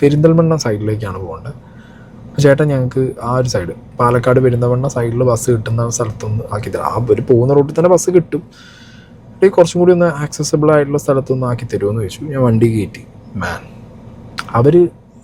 പെരിന്തൽമണ്ണ സൈഡിലേക്കാണ് പോകേണ്ടത്. അപ്പോൾ ചേട്ടൻ ഞങ്ങൾക്ക് ആ ഒരു സൈഡ് പാലക്കാട് പെരിന്തൽമണ്ണ സൈഡിൽ ബസ് കിട്ടുന്ന സ്ഥലത്തൊന്ന് ആക്കി തരാം. ആ ഒരു പോകുന്ന റൂട്ടിൽ തന്നെ ബസ് കിട്ടും. ഈ കുറച്ചും കൂടി ഒന്ന് ആക്സസിബിൾ ആയിട്ടുള്ള സ്ഥലത്തൊന്ന് ആക്കി തരുമെന്ന് ചോദിച്ചു. ഞാൻ വണ്ടി കയറ്റി മാൻ അവർ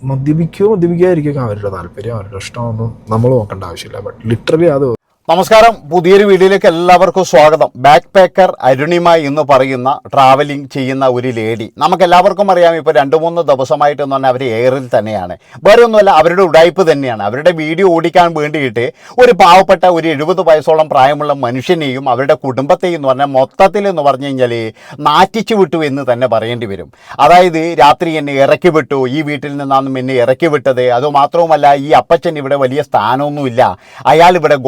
മദ്യപിക്കുകയോ മദ്യപിക്കാതിരിക്കുകയൊക്കെ അവരുടെ താല്പര്യം അവരുടെ ഇഷ്ടമൊന്നും നമ്മൾ നോക്കേണ്ട ആവശ്യമില്ല. ബട്ട് ലിറ്ററലി അത് നമസ്കാരം. പുതിയൊരു വീഡിയോയിലേക്ക് എല്ലാവർക്കും സ്വാഗതം. ബാക്ക് പാക്കർ അരുണിമ എന്ന് പറയുന്ന ട്രാവലിംഗ് ചെയ്യുന്ന ഒരു ലേഡി നമുക്ക് എല്ലാവർക്കും അറിയാം ഇപ്പോൾ രണ്ട് മൂന്ന് ദിവസമായിട്ട് എന്ന് പറഞ്ഞാൽ അവർ എയറിൽ തന്നെയാണ്. വേറെ ഒന്നുമല്ല അവരുടെ ഉടായ്പ് തന്നെയാണ്. അവരുടെ വീഡിയോ ഓടിക്കാൻ വേണ്ടിയിട്ട് ഒരു പാവപ്പെട്ട ഒരു എഴുപത് വയസ്സോളം പ്രായമുള്ള മനുഷ്യനെയും അവരുടെ കുടുംബത്തെയും എന്ന് പറഞ്ഞാൽ മൊത്തത്തിൽ എന്ന് പറഞ്ഞു കഴിഞ്ഞാൽ നാറ്റിച്ചു വിട്ടു എന്ന് തന്നെ പറയേണ്ടി വരും. അതായത് രാത്രി എന്നെ ഇറക്കി വിട്ടു ഈ വീട്ടിൽ നിന്നാണ് എന്നെ ഇറക്കി വിട്ടത്. അതുമാത്രവുമല്ല ഈ അപ്പച്ചൻ ഇവിടെ വലിയ സ്ഥാനമൊന്നുമില്ല. അയാൾ ഇവിടെ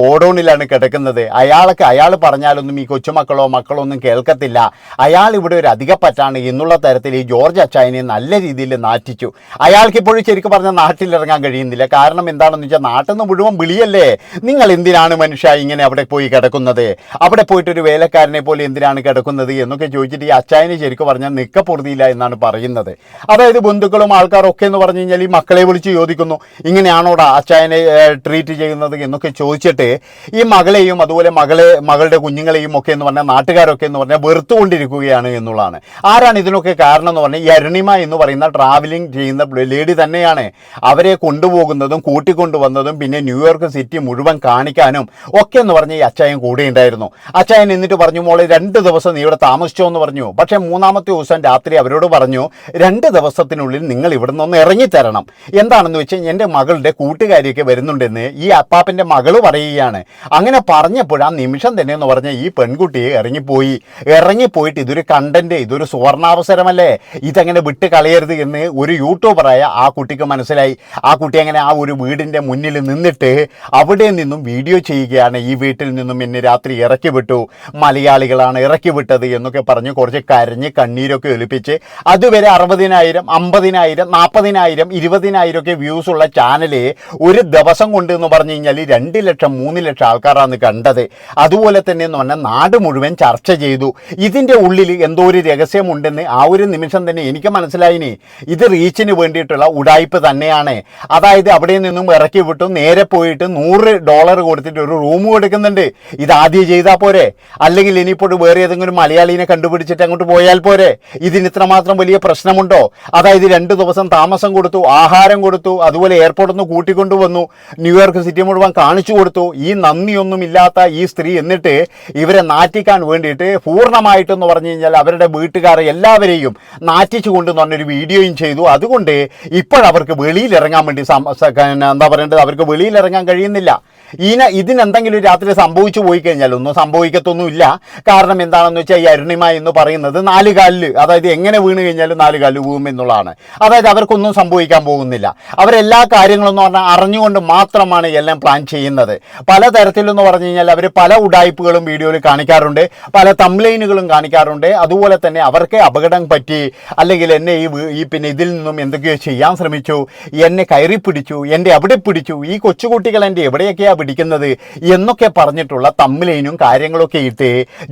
ഗോഡൌണിലാണ് കിടക്കുന്നത്. അയാൾക്ക് അയാൾ പറഞ്ഞാലൊന്നും ഈ കൊച്ചുമക്കളോ മക്കളോ ഒന്നും കേൾക്കത്തില്ല. അയാൾ ഇവിടെ ഒരു അധികപ്പറ്റാണ് എന്നുള്ള തരത്തിൽ ഈ ജോർജ് അച്ചായനെ നല്ല രീതിയിൽ നാറ്റിച്ചു. അയാൾക്ക് ഇപ്പോഴും ശരിക്കും പറഞ്ഞാൽ നാട്ടിലിറങ്ങാൻ കഴിയുന്നില്ല. കാരണം എന്താണെന്ന് വെച്ചാൽ നാട്ടിൽ നിന്ന് മുഴുവൻ വിളിയല്ലേ? നിങ്ങൾ എന്തിനാണ് മനുഷ്യ ഇങ്ങനെ അവിടെ പോയി കിടക്കുന്നത്? അവിടെ പോയിട്ട് ഒരു വേലക്കാരനെ പോലെ എന്തിനാണ് കിടക്കുന്നത് എന്നൊക്കെ ചോദിച്ചിട്ട് ഈ അച്ചായനെ ശരിക്കും പറഞ്ഞാൽ നിക്കപ്പൊറുതിയില്ല എന്നാണ് പറയുന്നത്. അതായത് ബന്ധുക്കളും ആൾക്കാരും ഒക്കെ എന്ന് പറഞ്ഞു കഴിഞ്ഞാൽ ഈ മക്കളെ വിളിച്ച് ചോദിക്കുന്നു. ഇങ്ങനെയാണോടാ അച്ചായനെ ട്രീറ്റ് ചെയ്യുന്നത് എന്നൊക്കെ ചോദിച്ചിട്ട് മകളെയും അതുപോലെ മകളെ മകളുടെ കുഞ്ഞുങ്ങളെയും ഒക്കെ എന്ന് പറഞ്ഞാൽ നാട്ടുകാരൊക്കെ എന്ന് പറഞ്ഞാൽ വെറുത്തുകൊണ്ടിരിക്കുകയാണ് എന്നുള്ളതാണ്. ആരാണ് ഇതിനൊക്കെ കാരണം എന്ന് പറഞ്ഞാൽ ഈ അരുണിമ എന്ന് പറയുന്ന ട്രാവലിംഗ് ചെയ്യുന്ന ലേഡി തന്നെയാണ്. അവരെ കൊണ്ടുപോകുന്നതും കൂട്ടിക്കൊണ്ടുവന്നതും പിന്നെ ന്യൂയോർക്ക് സിറ്റി മുഴുവൻ കാണിക്കാനും ഒക്കെ എന്ന് പറഞ്ഞ് ഈ അച്ചായൻ കൂടെ ഉണ്ടായിരുന്നു. അച്ചായൻ എന്നിട്ട് പറഞ്ഞു മോളെ രണ്ട് ദിവസം നീ ഇവിടെ താമസിച്ചോ എന്ന് പറഞ്ഞു. പക്ഷേ മൂന്നാമത്തെ ദിവസം രാത്രി അവരോട് പറഞ്ഞു രണ്ട് ദിവസത്തിനുള്ളിൽ നിങ്ങൾ ഇവിടെ നിന്ന് ഇറങ്ങിത്തരണം. എന്താണെന്ന് വെച്ചാൽ എന്റെ മകളുടെ കൂട്ടുകാരിയൊക്കെ വരുന്നുണ്ടെന്ന് ഈ അപ്പാപ്പന്റെ മകൾ പറയുകയാണ്. അങ്ങനെ പറഞ്ഞപ്പോൾ ആ നിമിഷം തന്നെ എന്ന് പറഞ്ഞാൽ ഈ പെൺകുട്ടിയെ ഇറങ്ങിപ്പോയി. ഇറങ്ങിപ്പോയിട്ട് ഇതൊരു കണ്ടന്റ് ഇതൊരു സുവർണാവസരമല്ലേ? ഇതങ്ങനെ വിട്ട് കളയരുത് എന്ന് ഒരു യൂട്യൂബറായ ആ കുട്ടിക്ക് മനസ്സിലായി. ആ കുട്ടി അങ്ങനെ ആ ഒരു വീടിന്റെ മുന്നിൽ നിന്നിട്ട് അവിടെ നിന്നും വീഡിയോ ചെയ്യുകയാണ്. ഈ വീട്ടിൽ നിന്നും എന്നെ രാത്രി ഇറക്കി വിട്ടു. മലയാളികളാണ് ഇറക്കി വിട്ടത് എന്നൊക്കെ പറഞ്ഞ് കുറച്ച് കരഞ്ഞ് കണ്ണീരൊക്കെ ഒലിപ്പിച്ച് അതുവരെ അറുപതിനായിരം അമ്പതിനായിരം നാൽപ്പതിനായിരം ഇരുപതിനായിരം ഒക്കെ വ്യൂസ് ഉള്ള ചാനൽ ഒരു ദിവസം കൊണ്ട് എന്ന് പറഞ്ഞു കഴിഞ്ഞാൽ രണ്ട് ലക്ഷം മൂന്ന് ലക്ഷം ആൾക്കാരാണ് കണ്ടത്. അതുപോലെ തന്നെ എന്ന് പറഞ്ഞാൽ നാട് മുഴുവൻ ചർച്ച ചെയ്തു. ഇതിന്റെ ഉള്ളിൽ എന്തോ ഒരു രഹസ്യമുണ്ടെന്ന് ആ ഒരു നിമിഷം തന്നെ എനിക്ക് മനസ്സിലായിനി. ഇത് റീച്ചിന് വേണ്ടിയിട്ടുള്ള ഉടായ്പ തന്നെയാണ്. അതായത് അവിടെ നിന്നും ഇറക്കി വിട്ടു നേരെ പോയിട്ട് നൂറ് ഡോളർ കൊടുത്തിട്ട് ഒരു റൂം കൊടുക്കുന്നുണ്ട്. ഇത് ആദ്യം ചെയ്താൽ പോരെ? അല്ലെങ്കിൽ ഇനിയിപ്പോൾ വേറെ ഏതെങ്കിലും മലയാളീനെ കണ്ടുപിടിച്ചിട്ട് അങ്ങോട്ട് പോയാൽ പോരെ? ഇതിന് ഇത്രമാത്രം വലിയ പ്രശ്നമുണ്ടോ? അതായത് രണ്ട് ദിവസം താമസം കൊടുത്തു ആഹാരം കൊടുത്തു അതുപോലെ എയർപോർട്ടിൽ നിന്ന് കൂട്ടിക്കൊണ്ടുവന്നു ന്യൂയോർക്ക് സിറ്റി മുഴുവൻ കാണിച്ചു കൊടുത്തു. ഈ നന്ദിയൊന്നും ഇല്ലാത്ത ഈ സ്ത്രീ എന്നിട്ട് ഇവരെ നാറ്റിക്കാൻ വേണ്ടിയിട്ട് പൂർണമായിട്ടെന്ന് പറഞ്ഞു കഴിഞ്ഞാൽ അവരുടെ വീട്ടുകാരെ എല്ലാവരെയും നാറ്റിച്ചു കൊണ്ട് പറഞ്ഞൊരു വീഡിയോയും ചെയ്തു. അതുകൊണ്ട് ഇപ്പോഴവർക്ക് വെളിയിലിറങ്ങാൻ വേണ്ടി എന്താ പറയേണ്ടത്? അവർക്ക് വെളിയിലിറങ്ങാൻ കഴിയുന്നില്ല. ഇതിന് ഇതിനെന്തെങ്കിലും രാത്രി സംഭവിച്ചു പോയി കഴിഞ്ഞാൽ ഒന്നും സംഭവിക്കത്തൊന്നുമില്ല. കാരണം എന്താണെന്ന് വെച്ചാൽ ഈ അരുണിമ എന്ന് പറയുന്നത് നാല് കാലിൽ അതായത് എങ്ങനെ വീണ് കഴിഞ്ഞാലും നാല് കാലിൽ വീഴും എന്നുള്ളതാണ്. അതായത് അവർക്കൊന്നും സംഭവിക്കാൻ പോകുന്നില്ല. അവരെല്ലാ കാര്യങ്ങളെന്ന് പറഞ്ഞാൽ അറിഞ്ഞുകൊണ്ട് മാത്രമാണ് എല്ലാം പ്ലാൻ ചെയ്യുന്നത്. പലതരത്തിലെന്ന് പറഞ്ഞു കഴിഞ്ഞാൽ അവർ പല ഉടായ്പകളും വീഡിയോയിൽ കാണിക്കാറുണ്ട് പല തംലൈനുകളും കാണിക്കാറുണ്ട്. അതുപോലെ തന്നെ അവർക്ക് അപകടം പറ്റി അല്ലെങ്കിൽ എന്നെ ഈ ഈ പിന്നെ ഇതിൽ നിന്നും എന്തൊക്കെയോ ചെയ്യാൻ ശ്രമിച്ചു എന്നെ കയറി പിടിച്ചു എന്റെ എവിടെ പിടിച്ചു ഈ കൊച്ചുകുട്ടികൾ എന്റെ എവിടെയൊക്കെയാ പിടിക്കുന്നത് എന്നൊക്കെ പറഞ്ഞിട്ടുള്ള തമ്മിലേനും കാര്യങ്ങളൊക്കെ ഇട്ട്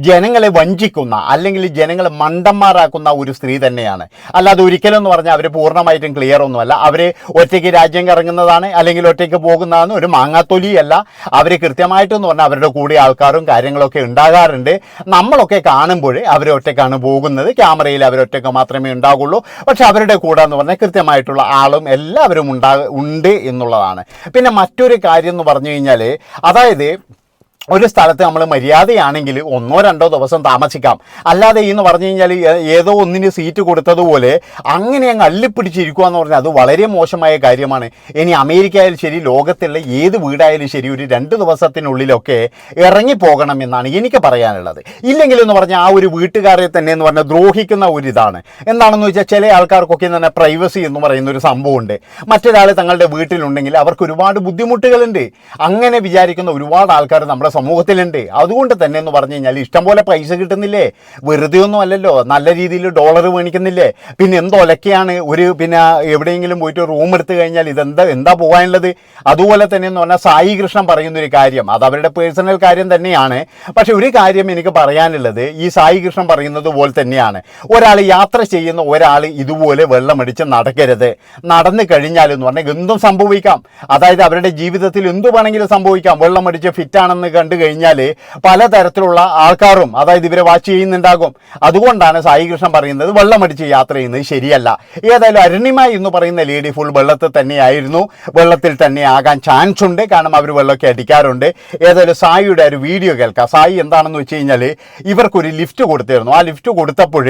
ജനങ്ങളെ വഞ്ചിക്കുന്ന അല്ലെങ്കിൽ ജനങ്ങളെ മണ്ടന്മാരാക്കുന്ന ഒരു സ്ത്രീ തന്നെയാണ്. അല്ലാതെ ഒരിക്കലും എന്ന് പറഞ്ഞാൽ അവർ പൂർണമായിട്ടും ക്ലിയർ ഒന്നുമല്ല. അവർ ഒറ്റയ്ക്ക് രാജ്യം കറങ്ങുന്നതാണ് അല്ലെങ്കിൽ ഒറ്റയ്ക്ക് പോകുന്നതാണ് ഒരു മാങ്ങാത്തൊലിയല്ല. അവർ കൃത്യമായിട്ടെന്ന് പറഞ്ഞാൽ അവരുടെ കൂടെ ആൾക്കാരും കാര്യങ്ങളൊക്കെ ഉണ്ടാകാറുണ്ട്. നമ്മളൊക്കെ കാണുമ്പോൾ അവർ ഒറ്റയ്ക്കാണ് പോകുന്നത്. ക്യാമറയിൽ അവരൊറ്റയ്ക്ക് മാത്രമേ ഉണ്ടാകുള്ളൂ പക്ഷെ അവരുടെ കൂടെ എന്ന് പറഞ്ഞാൽ കൃത്യമായിട്ടുള്ള ആളും എല്ലാവരും ഉണ്ടാ ഉണ്ട് എന്നുള്ളതാണ്. പിന്നെ മറ്റൊരു കാര്യം എന്ന് പറഞ്ഞു കഴിഞ്ഞാൽ അതായത് ഒരു സ്ഥലത്ത് നമ്മൾ മര്യാദയാണെങ്കിൽ ഒന്നോ രണ്ടോ ദിവസം താമസിക്കാം. അല്ലാതെ എന്ന് പറഞ്ഞു കഴിഞ്ഞാൽ ഏതോ ഒന്നിന് സീറ്റ് കൊടുത്തതുപോലെ അങ്ങനെ അങ്ങ് അള്ളിപ്പിടിച്ചിരിക്കുക എന്ന് പറഞ്ഞാൽ അത് വളരെ മോശമായ കാര്യമാണ്. ഇനി അമേരിക്ക ആയാലും ശരി ലോകത്തുള്ള ഏത് വീടായാലും ശരി ഒരു രണ്ട് ദിവസത്തിനുള്ളിലൊക്കെ ഇറങ്ങിപ്പോകണം എന്നാണ് എനിക്ക് പറയാനുള്ളത്. ഇല്ലെങ്കിൽ എന്ന് പറഞ്ഞാൽ ആ ഒരു വീട്ടുകാരെ തന്നെ എന്ന് പറഞ്ഞാൽ ദ്രോഹിക്കുന്ന ഒരു ഇതാണ്. എന്താണെന്ന് വെച്ചാൽ ചില ആൾക്കാർക്കൊക്കെ തന്നെ പ്രൈവസി എന്ന് പറയുന്ന ഒരു സംഭവമുണ്ട്. മറ്റൊരാൾ തങ്ങളുടെ വീട്ടിലുണ്ടെങ്കിൽ അവർക്ക് ഒരുപാട് ബുദ്ധിമുട്ടുകളുണ്ട്. അങ്ങനെ വിചാരിക്കുന്ന ഒരുപാട് ആൾക്കാർ നമ്മുടെ സമൂഹത്തിലുണ്ട്. അതുകൊണ്ട് തന്നെ എന്ന് പറഞ്ഞു കഴിഞ്ഞാൽ ഇഷ്ടംപോലെ പൈസ കിട്ടുന്നില്ലേ? വെറുതെ ഒന്നും അല്ലല്ലോ. നല്ല രീതിയിൽ ഡോളർ മേടിക്കുന്നില്ലേ? പിന്നെ എന്തൊലക്കെയാണ് ഒരു പിന്നെ എവിടെയെങ്കിലും പോയിട്ട് റൂം എടുത്തു കഴിഞ്ഞാൽ ഇതെന്താ എന്താ പോകാനുള്ളത്? അതുപോലെ തന്നെ എന്ന് പറഞ്ഞാൽ സായി കൃഷ്ണൻ പറയുന്നൊരു കാര്യം അത് അവരുടെ പേഴ്സണൽ കാര്യം തന്നെയാണ്. പക്ഷെ ഒരു കാര്യം എനിക്ക് പറയാനുള്ളത് ഈ സായി കൃഷ്ണൻ പറയുന്നത് പോലെ തന്നെയാണ്. ഒരാൾ യാത്ര ചെയ്യുന്ന ഒരാൾ ഇതുപോലെ വെള്ളമടിച്ച് നടക്കരുത്. നടന്നു കഴിഞ്ഞാൽ എന്ന് പറഞ്ഞാൽ എന്തും സംഭവിക്കാം. അതായത് അവരുടെ ജീവിതത്തിൽ എന്തു വേണമെങ്കിലും സംഭവിക്കാം. വെള്ളമടിച്ച് ഫിറ്റാണെന്ന് കണ്ടു കഴിഞ്ഞാൽ പലതരത്തിലുള്ള ആൾക്കാരും അതായത് ഇവരെ വാച്ച് ചെയ്യുന്നുണ്ടാകും. അതുകൊണ്ടാണ് സായി കൃഷ്ണൻ പറയുന്നത് വെള്ളമടിച്ച് യാത്ര ചെയ്യുന്നത് ശരിയല്ല. ഏതായാലും അരുണിമ എന്ന് പറയുന്ന ലേഡി ഫുൾ വെള്ളത്തിൽ തന്നെയായിരുന്നു. വെള്ളത്തിൽ തന്നെ ആകാൻ ചാൻസ് ഉണ്ട്. കാരണം അവർ വെള്ളമൊക്കെ അടിക്കാറുണ്ട്. ഏതായാലും സായിയുടെ ഒരു വീഡിയോ കേൾക്കാം. സായി എന്താണെന്ന് വെച്ച് കഴിഞ്ഞാൽ ഇവർക്കൊരു ലിഫ്റ്റ് കൊടുത്തിരുന്നു. ആ ലിഫ്റ്റ് കൊടുത്തപ്പോൾ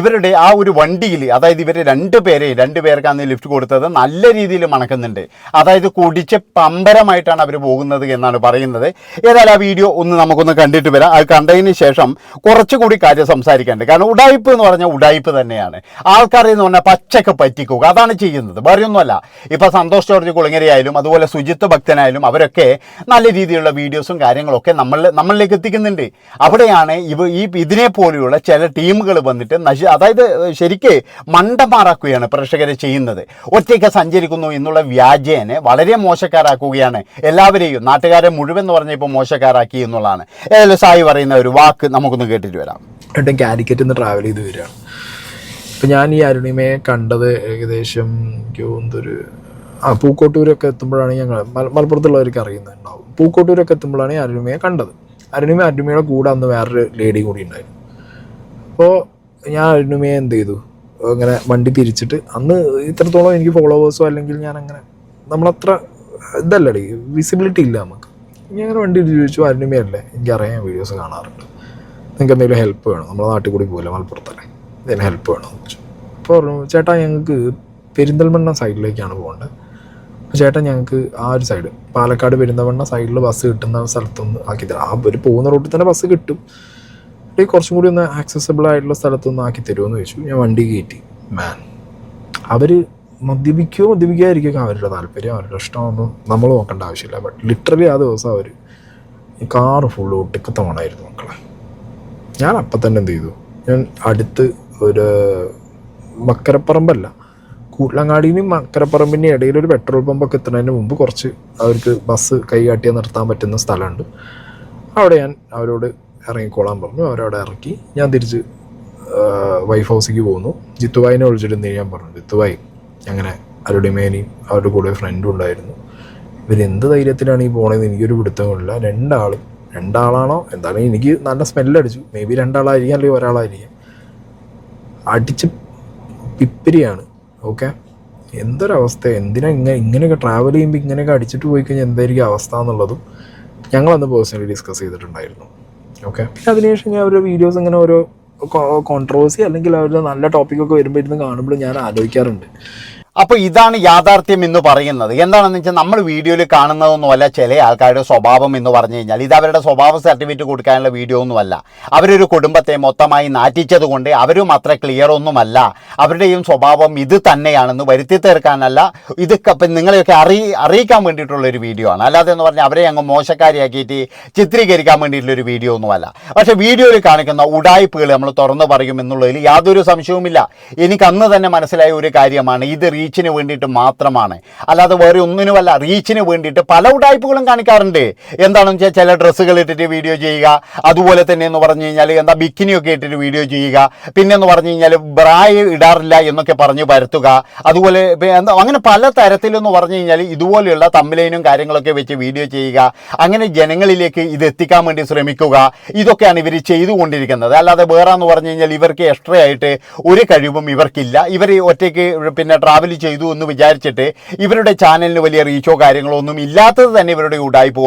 ഇവരുടെ ആ ഒരു വണ്ടിയിൽ അതായത് ഇവർ രണ്ട് പേരെ രണ്ട് പേർക്കാണ് ലിഫ്റ്റ് കൊടുത്തത്. നല്ല രീതിയിൽ മണക്കുന്നുണ്ട്. അതായത് കുടിച്ച് പമ്പരമായിട്ടാണ് അവർ പോകുന്നത് എന്നാണ് പറയുന്നത്. ഏതായാലും ആ വീഡിയോ ഒന്ന് നമുക്കൊന്ന് കണ്ടിട്ട് വരാം. അത് കണ്ടതിന് ശേഷം കുറച്ചുകൂടി കാര്യം സംസാരിക്കാനുണ്ട്. കാരണം ഉടായ്പ എന്ന് പറഞ്ഞാൽ ഉടായ്പ് തന്നെയാണ്. ആൾക്കാരെ എന്ന് പറഞ്ഞാൽ പച്ചക്ക് പറ്റിക്കുക. അതാണ് ചെയ്യുന്നത്. വേറെയൊന്നുമല്ല. ഇപ്പം സന്തോഷ് ജോർജ് കുളങ്ങരയായാലും അതുപോലെ സുജിത്ത് ഭക്തനായാലും അവരൊക്കെ നല്ല രീതിയിലുള്ള വീഡിയോസും കാര്യങ്ങളൊക്കെ നമ്മൾ നമ്മളിലേക്ക് എത്തിക്കുന്നുണ്ട്. അവിടെയാണ് ഇവ ഈ ഇതിനെ പോലെയുള്ള ചില ടീമുകൾ വന്നിട്ട് നശി അതായത് ശരിക്ക് മണ്ടമാറാക്കുകയാണ് പ്രേക്ഷകരെ ചെയ്യുന്നത്. ഒറ്റയ്ക്ക് സഞ്ചരിക്കുന്നു എന്നുള്ള വ്യാജേനെ വളരെ മോശക്കാരാക്കുകയാണ് എല്ലാവരെയും. നാട്ടുകാരെ മുഴുവൻ എന്ന് പറഞ്ഞാൽ ഇപ്പോൾ മോശക്കാരാക്കി എന്നുള്ളതാണ്. ഏതായാലും സായി പറയുന്ന ഒരു വാക്ക് നമുക്കൊന്ന് കേട്ടിട്ട് വരാം. ഏട്ടൻ കാലിക്കറ്റിൽ നിന്ന് ട്രാവൽ ചെയ്ത് വരികയാണ് അപ്പം ഞാൻ ഈ അരുണിമയെ കണ്ടത് ഏകദേശം തോന്നുന്നതൊരു ആ പൂക്കോട്ടൂരൊക്കെ എത്തുമ്പോഴാണ് ഞങ്ങൾ മല- മലപ്പുറത്തുള്ളവർക്ക് അറിയുന്നുണ്ടാവും. പൂക്കോട്ടൂരൊക്കെ എത്തുമ്പോഴാണ് ഈ അരുണിമയെ കണ്ടത്. അരുണിമ അരുണിമയുടെ കൂടെ അന്ന് വേറൊരു ലേഡി കൂടി ഉണ്ടായിരുന്നു. അപ്പോൾ ഞാൻ അരുണിമയെ എന്ത് ചെയ്തു? അങ്ങനെ വണ്ടി തിരിച്ചിട്ട് അന്ന് ഇത്രത്തോളം എനിക്ക് ഫോളോവേഴ്സോ അല്ലെങ്കിൽ ഞാൻ അങ്ങനെ നമ്മളത്ര ഇതല്ലടി വിസിബിലിറ്റി ഇല്ല നമുക്ക്. ഞാൻ അങ്ങനെ വണ്ടി ചോദിച്ചു അരുണിമയല്ലേ എനിക്കറിയാം വീഡിയോസ് കാണാറുണ്ട്. നിങ്ങൾക്ക് എന്തെങ്കിലും ഹെൽപ്പ് വേണം? നമ്മുടെ നാട്ടിൽ കൂടി പോകില്ല മലപ്പുറത്തല്ലേ? ഇതിന് ഹെൽപ്പ് വേണം ചോദിച്ചു. അപ്പോൾ പറഞ്ഞു ചേട്ടാ ഞങ്ങൾക്ക് പെരിന്തൽമണ്ണ സൈഡിലേക്കാണ് പോകേണ്ടത് ചേട്ടാ ഞങ്ങൾക്ക് ആ ഒരു സൈഡ് പാലക്കാട് പെരിന്തൽമണ്ണ സൈഡിൽ ബസ് കിട്ടുന്ന സ്ഥലത്തൊന്ന് ആക്കി തരാം ആ ഒരു പോകുന്ന റൂട്ടിൽ തന്നെ ബസ് കിട്ടും. ഈ കുറച്ചും കൂടി ഒന്ന് ആക്സസബിൾ ആയിട്ടുള്ള സ്ഥലത്തൊന്ന് ആക്കി തരുമോ എന്ന് ചോദിച്ചു. ഞാൻ വണ്ടി കയറ്റി. മാൻ അവർ മദ്യപിക്കുകയോ മദ്യപിക്കാതിരിക്കുക അവരുടെ താല്പര്യം അവരുടെ ഇഷ്ടമൊന്നും നമ്മൾ നോക്കേണ്ട ആവശ്യമില്ല. ബട്ട് ലിറ്ററലി ആ ദിവസം അവർ ഈ കാറ് ഫുള്ള് ഒട്ടിക്കത്തമാണായിരുന്നു മക്കളെ. ഞാൻ അപ്പം തന്നെ എന്ത് ചെയ്തു? ഞാൻ അടുത്ത് ഒരു മക്കരപ്പറമ്പല്ല കൂട്ടിലങ്ങാടിനും മക്കരപ്പറമ്പിന്റെ ഇടയിൽ ഒരു പെട്രോൾ പമ്പൊക്കെ എത്തുന്നതിന് മുമ്പ് കുറച്ച് അവർക്ക് ബസ് കൈ കാട്ടിയാൽ നിർത്താൻ പറ്റുന്ന സ്ഥലമുണ്ട്. അവിടെ ഞാൻ അവരോട് ഇറങ്ങിക്കോളാൻ പറഞ്ഞു. അവരവിടെ ഇറക്കി. ഞാൻ തിരിച്ച് വൈഫ് ഹൗസിലേക്ക് പോകുന്നു ജിത്തുവായിനെ വിളിച്ചിട്ട് എന്ത് ചെയ്യാൻ പറഞ്ഞു? ജിത്തുവായി അങ്ങനെ അരുടിമേനെയും അവരുടെ കൂടെ ഫ്രണ്ടും ഉണ്ടായിരുന്നു. ഇവരെന്ത് ധൈര്യത്തിലാണ് ഈ പോണതെന്ന് എനിക്കൊരു പിടുത്തമില്ല രണ്ടാളും രണ്ടാളാണോ? എന്തായാലും എനിക്ക് നല്ല സ്മെല്ലടിച്ചു മേ ബി രണ്ടാളായിരിക്കാം അല്ലെങ്കിൽ ഒരാളായിരിക്കാം. അടിച്ച് പിപ്പിരിയാണ്. ഓക്കെ എന്തൊരവസ്ഥ? എന്തിനാ ഇങ്ങനെ ഇങ്ങനെയൊക്കെ ട്രാവൽ ചെയ്യുമ്പോൾ ഇങ്ങനെയൊക്കെ അടിച്ചിട്ട് പോയി കഴിഞ്ഞാൽ എന്തായിരിക്കും അവസ്ഥ എന്നുള്ളതും ഞങ്ങളന്ന് പേഴ്സണലി ഡിസ്കസ് ചെയ്തിട്ടുണ്ടായിരുന്നു. ഓക്കെ അതിനുശേഷം ഞാൻ ഓരോ വീഡിയോസ് ഇങ്ങനെ ഓരോ കോൺട്രവേഴ്സി അല്ലെങ്കിൽ അവരുടെ നല്ല ടോപ്പിക്കൊക്കെ വരുമ്പോൾ ഇരുന്ന് കാണുമ്പോൾ ഞാൻ ആലോചിക്കാറുണ്ട്. അപ്പോൾ ഇതാണ് യാഥാർത്ഥ്യം എന്ന് പറയുന്നത്. എന്താണെന്ന് വെച്ചാൽ നമ്മൾ വീഡിയോയിൽ കാണുന്നതൊന്നുമല്ല ചില ആൾക്കാരുടെ സ്വഭാവം എന്ന് പറഞ്ഞു കഴിഞ്ഞാൽ ഇത് അവരുടെ സ്വഭാവ സർട്ടിഫിക്കറ്റ് കൊടുക്കാനുള്ള വീഡിയോ ഒന്നുമല്ല അവരൊരു കുടുംബത്തെ മൊത്തമായി നാറ്റിച്ചത് കൊണ്ട് അവരും അത്ര ക്ലിയർ ഒന്നുമല്ല അവരുടെയും സ്വഭാവം ഇത് തന്നെയാണെന്ന് വരുത്തി തീർക്കാനല്ല. ഇതൊക്കെ ഇപ്പം നിങ്ങളെയൊക്കെ അറി അറിയിക്കാൻ വേണ്ടിയിട്ടുള്ള ഒരു വീഡിയോ ആണ്. അല്ലാതെ എന്ന് പറഞ്ഞാൽ അവരെ അങ്ങ് മോശക്കാരിയാക്കിയിട്ട് ചിത്രീകരിക്കാൻ വേണ്ടിയിട്ടുള്ള ഒരു വീഡിയോ ഒന്നുമല്ല പക്ഷേ വീഡിയോയിൽ കാണിക്കുന്ന ഉടായ്പകൾ നമ്മൾ തുറന്നു പറയും എന്നുള്ളതിൽ യാതൊരു സംശയവുമില്ല. എനിക്ക് അന്ന് തന്നെ മനസ്സിലായ ഒരു കാര്യമാണ്. ഇത് റീച്ചിന് വേണ്ടിയിട്ട് മാത്രമാണ്. അല്ലാതെ വേറെ ഒന്നിനുമല്ല റീച്ചിന് വേണ്ടിയിട്ട് പല ഉടായ്പകളും കാണിക്കാറുണ്ട്. എന്താണെന്ന് വെച്ചാൽ ചില ഡ്രസ്സുകൾ ഇട്ടിട്ട് വീഡിയോ ചെയ്യുക. അതുപോലെ തന്നെ എന്ന് പറഞ്ഞു കഴിഞ്ഞാൽ എന്താ ബിക്കിനിയൊക്കെ ഇട്ടിട്ട് വീഡിയോ ചെയ്യുക. പിന്നെ എന്ന് പറഞ്ഞു കഴിഞ്ഞാൽ ബ്രായ് ഇടാറില്ല എന്നൊക്കെ പറഞ്ഞ് പരത്തുക. അതുപോലെ എന്താ അങ്ങനെ പല തരത്തിലെന്ന് പറഞ്ഞു കഴിഞ്ഞാൽ ഇതുപോലെയുള്ള തമ്മിലൈനും കാര്യങ്ങളൊക്കെ വെച്ച് വീഡിയോ ചെയ്യുക. അങ്ങനെ ജനങ്ങളിലേക്ക് ഇത് എത്തിക്കാൻ വേണ്ടി ശ്രമിക്കുക. ഇതൊക്കെയാണ് ഇവർ ചെയ്തുകൊണ്ടിരിക്കുന്നത്. അല്ലാതെ വേറെ എന്ന് പറഞ്ഞു കഴിഞ്ഞാൽ ഇവർക്ക് എക്സ്ട്രാ ആയിട്ട് ഒരു കഴിവും ഇവർക്കില്ല. ഇവർ ഒറ്റയ്ക്ക് പിന്നെ ട്രാവൽ ചെയ്തു എന്ന് വിചാരിച്ചിട്ട് ഇവരുടെ ചാനലിന് വലിയ റീച്ചോ കാര്യങ്ങളോ ഒന്നും ഇല്ലാത്തത് തന്നെ ഇവരുടെ ഉടായ്പ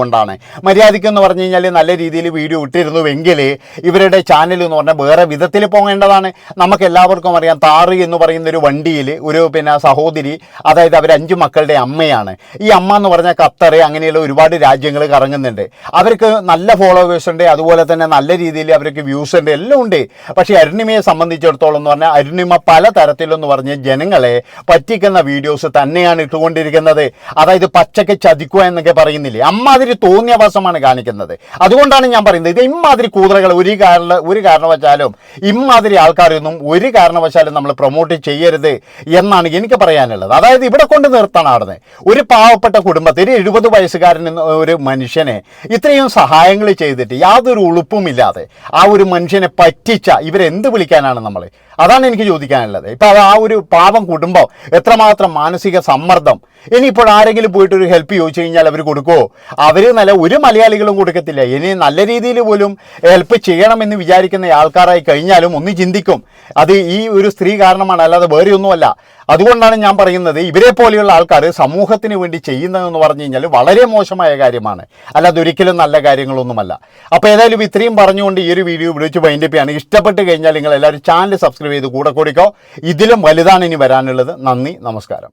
മര്യാദയ്ക്ക് എന്ന് പറഞ്ഞു കഴിഞ്ഞാൽ നല്ല രീതിയിൽ വീഡിയോ ഇട്ടിരുന്നുവെങ്കിൽ ഇവരുടെ ചാനൽ എന്ന് പറഞ്ഞാൽ വേറെ വിധത്തിൽ പോകേണ്ടതാണ്. നമുക്ക് എല്ലാവർക്കും അറിയാം താറ് എന്ന് പറയുന്ന ഒരു വണ്ടിയിൽ ഒരു പിന്നെ സഹോദരി അതായത് അവർ അഞ്ച് മക്കളുടെ അമ്മയാണ്. ഈ അമ്മ എന്ന് പറഞ്ഞാൽ ഖത്തർ അങ്ങനെയുള്ള ഒരുപാട് രാജ്യങ്ങൾ കറങ്ങുന്നുണ്ട്. അവർക്ക് നല്ല ഫോളോവേഴ്സ് ഉണ്ട് അതുപോലെ തന്നെ നല്ല രീതിയിൽ അവർക്ക് വ്യൂസ് ഉണ്ട് എല്ലാം ഉണ്ട്. പക്ഷേ അരുണിമയെ സംബന്ധിച്ചിടത്തോളം എന്ന് പറഞ്ഞാൽ അരുണിമ പല തരത്തിലെന്ന് പറഞ്ഞ് ജനങ്ങളെ പറ്റി പറ്റിക്കുന്ന വീഡിയോസ് തന്നെയാണ് ഇട്ടുകൊണ്ടിരിക്കുന്നത്. അതായത് പച്ചക്ക് ചതിക്കുക എന്നൊക്കെ പറയുന്നില്ലേ? അമ്മാതിരി തോന്നിയവാസമാണ് കാണിക്കുന്നത്. അതുകൊണ്ടാണ് ഞാൻ പറയുന്നത് ഇത് ഇമ്മാതിരി കൂതറകൾ ഒരു കാരണ ഒരു കാരണവശാലും ഇമ്മാതിരി ആൾക്കാരൊന്നും ഒരു കാരണവശാലും നമ്മൾ പ്രൊമോട്ട് ചെയ്യരുത് എന്നാണ് എനിക്ക് പറയാനുള്ളത്. അതായത് ഇവിടെ കൊണ്ട് നിർത്തണം അവിടെ ഒരു പാവപ്പെട്ട കുടുംബത്തിൽ എഴുപത് വയസ്സുകാരൻ ഒരു മനുഷ്യനെ ഇത്രയും സഹായങ്ങൾ ചെയ്തിട്ട് യാതൊരു ഉളുപ്പുമില്ലാതെ ആ ഒരു മനുഷ്യനെ പറ്റിച്ച ഇവരെന്ത് വിളിക്കാനാണ് നമ്മൾ അതാണ് എനിക്ക് ചോദിക്കാനുള്ളത്. ഇപ്പം അത് ആ ഒരു പാവം കുടുംബം എത്രമാത്രം മാനസിക സമ്മർദ്ദം? ഇനിയിപ്പോൾ ആരെങ്കിലും പോയിട്ട് ഒരു ഹെൽപ്പ് ചോദിച്ചു കഴിഞ്ഞാൽ അവർ കൊടുക്കുമോ അവർ നല്ല ഒരു മലയാളികളും കൊടുക്കത്തില്ല. ഇനി നല്ല രീതിയിൽ പോലും ഹെൽപ്പ് ചെയ്യണമെന്ന് വിചാരിക്കുന്ന ആൾക്കാരായി കഴിഞ്ഞാലും ഒന്ന് ചിന്തിക്കും. അത് ഈ ഒരു സ്ത്രീ കാരണമാണ് അല്ലാതെ വേറെ ഒന്നുമല്ല. അതുകൊണ്ടാണ് ഞാൻ പറയുന്നത് ഇവരെ പോലെയുള്ള ആൾക്കാർ സമൂഹത്തിന് വേണ്ടി ചെയ്യുന്നതെന്ന് പറഞ്ഞു കഴിഞ്ഞാൽ വളരെ മോശമായ കാര്യമാണ്. അല്ലാതെ ഒരിക്കലും നല്ല കാര്യങ്ങളൊന്നുമല്ല. അപ്പോൾ ഏതായാലും ഇത്രയും പറഞ്ഞുകൊണ്ട് ഈ ഒരു വീഡിയോ വിളിച്ച് വൈൻഡപ്പ് ഇഷ്ടപ്പെട്ട് കഴിഞ്ഞാൽ നിങ്ങൾ എല്ലാവരും ചാനൽ സബ്സ്ക്രൈബ് ചെയ്ത് കൂടെ കൂടിക്കോ. ഇതിലും വലുതാണ് ഇനി വരാനുള്ളത്. നന്ദി നമസ്കാരം.